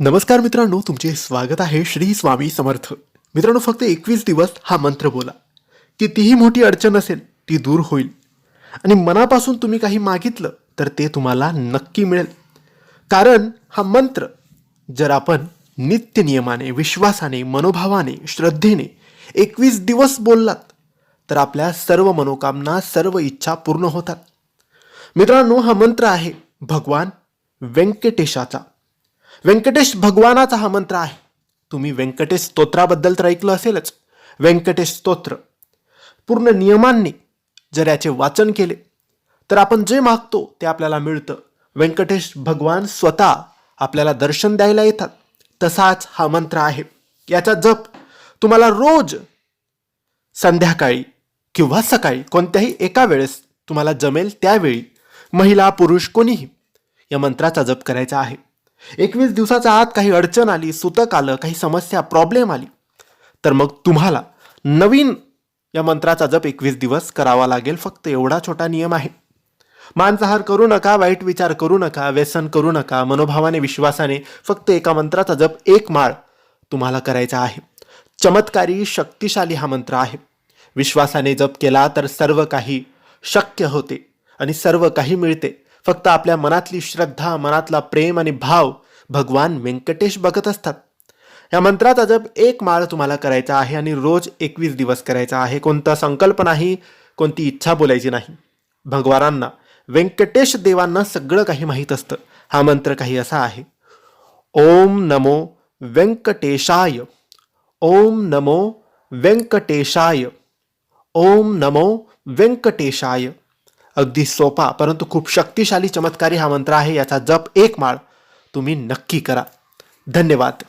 नमस्कार मित्रांनो तुमचे स्वागत आहे श्री स्वामी समर्थ. मित्रांनो फक्त एकवीस दिवस हा मंत्र बोला. कितीही मोठी अडचण असेल ती दूर होईल. आणि मनापासून तुम्ही काही मागितलं तर ते तुम्हाला नक्की मिळेल. कारण हा मंत्र जर आपण नित्य नियमाने विश्वासाने मनोभावाने श्रद्धेने एकवीस दिवस बोललात तर आपल्या सर्व मनोकामना सर्व इच्छा पूर्ण होतात. मित्रांनो हा मंत्र आहे भगवान व्यंकटेशाचा. व्यंकटेश भगवानाचा हा मंत्र आहे. तुम्ही व्यंकटेश स्तोत्राबद्दल तर ऐकलं असेलच. व्यंकटेश स्तोत्र. पूर्ण नियमांनी जर याचे वाचन केले तर आपण जे मागतो ते आपल्याला मिळतं. व्यंकटेश भगवान स्वतः आपल्याला दर्शन द्यायला येतात. तसाच हा मंत्र आहे. याचा जप तुम्हाला रोज संध्याकाळी किंवा सकाळी कोणत्याही एका वेळेस तुम्हाला जमेल त्यावेळी महिला पुरुष कोणीही या मंत्राचा जप करायचा आहे. एकवीस दिवसाच्या आत काही अडचण आली सुतक आलं काही समस्या प्रॉब्लेम आली. तर मग तुम्हाला नवीन या मंत्राचा जप एकवीस दिवस करावा लागेल. फक्त एवढा छोटा नियम आहे. मांसाहार करू नका वाईट विचार करू नका व्यसन करू नका मनोभावाने विश्वासाने फक्त एका मंत्राचा जप एक माळ तुम्हाला करायचा आहे. चमत्कारी शक्तिशाली हा मंत्र आहे. विश्वासाने जप केला तर सर्व काही शक्य होते आणि सर्व काही मिळते. फक्त आपल्या मनातली श्रद्धा मनातला प्रेम आणि भाव भगवान व्यंकटेश बघत असतात. या मंत्राचा जप एक माळ तुम्हाला करायचा आहे आणि रोज एकवीस दिवस करायचा आहे. कोणता संकल्प नाही कोणती इच्छा बोलायची नाही. भगवानांना व्यंकटेश देवांना सगळं काही माहीत असतं. हा मंत्र काही असा आहे. ओम नमो व्यंकटेशाय. ओम नमो व्यंकटेशाय. ओम नमो व्यंकटेशाय. अगदी सोपा परंतु खूप शक्तिशाली चमत्कारी हा मंत्र आहे याचा जप एक माळ तुम्ही नक्की करा. धन्यवाद.